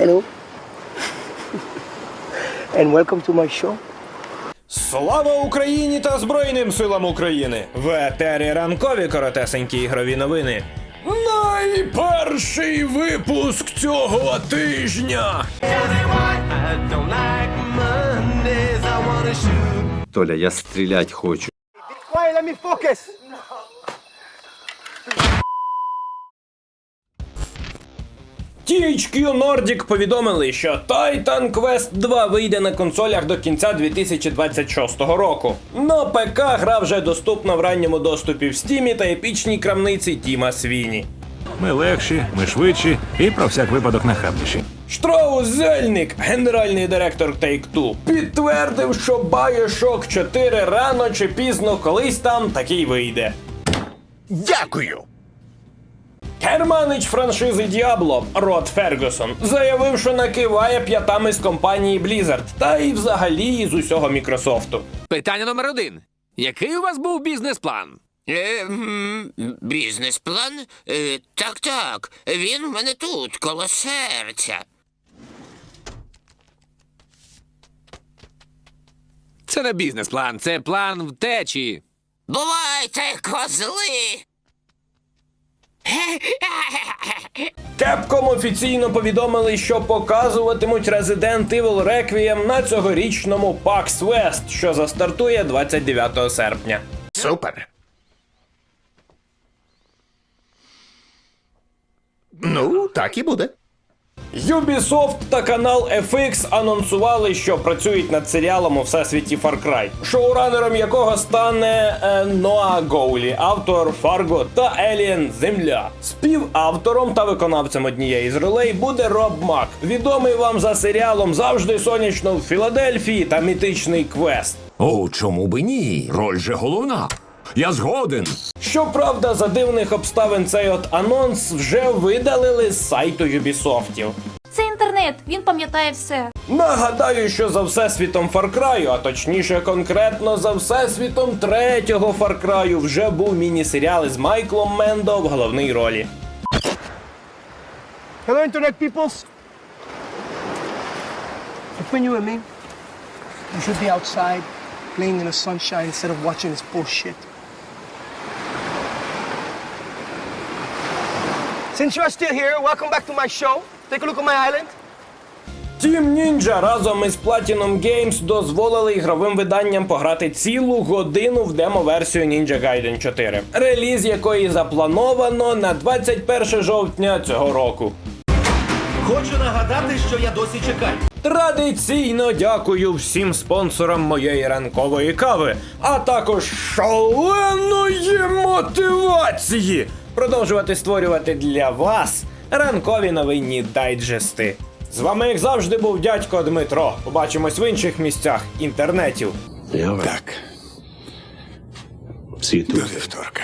Hello. and welcome to my show. Слава Україні та Збройним силам України! В етері ранкові коротесенькі ігрові новини. Найперший випуск цього тижня. Толя, я стрілять хочу. Let THQ Nordic повідомили, що Titan Quest 2 вийде на консолях до кінця 2026 року. На ПК гра вже доступна в ранньому доступі в Steam та епічній крамниці Тіма Свіні. Ми легші, ми швидші і про всяк випадок нахабніші. Штроус Зельник, генеральний директор Take-Two, підтвердив, що Bioshock 4 рано чи пізно колись там такий вийде. Дякую. Керманич франшизи Diablo Рот Фергюсон заявив, що накиває п'ятами з компанії Blizzard та й взагалі з усього Мікрософту. Питання номер один. Який у вас був бізнес-план? Е, бізнес-план? Е, так, так. Він у мене тут, коло серця. Це не бізнес-план, це план втечі. Бувайте, козли! Capcom офіційно повідомили, що показуватимуть Resident Evil Requiem на цьогорічному PAX West, що застартує 29 серпня. Супер. Ну, так і буде. Ubisoft та канал FX анонсували, що працюють над серіалом у всесвіті Far Cry, шоуранером якого стане е, Ноа Гоулі, автор Фарго та Alien Земля. Співавтором та виконавцем однієї з ролей буде Роб Мак, відомий вам за серіалом завжди сонячно в Філадельфії та мітичний квест. О, чому би ні? Роль же головна. Я згоден. Щоправда, за дивних обставин цей от анонс вже видалили з сайту Юбісофтів. Це інтернет, він пам'ятає все. Нагадаю, що за всесвітом Far Cry, а точніше конкретно за всесвітом третього Far Cry вже був міні-серіал із Майклом Мендо в головній ролі. Hello, internet peoples. Between you and me, you should be outside playing in the sunshine instead of watching this bullshit. Since you are still here, welcome back to my show. Take a look at my island. Team Ninja разом із Platinum Games дозволили ігровим виданням пограти цілу годину в демо-версію Ninja Gaiden 4, реліз якої заплановано на 21 жовтня цього року. Хочу нагадати, що я досі чекаю. Традиційно дякую всім спонсорам моєї ранкової кави, а також шаленої мотивації продовжувати створювати для вас ранкові новинні дайджести. З вами, як завжди, був дядько Дмитро. Побачимось в інших місцях інтернетів. Так. До вівторка.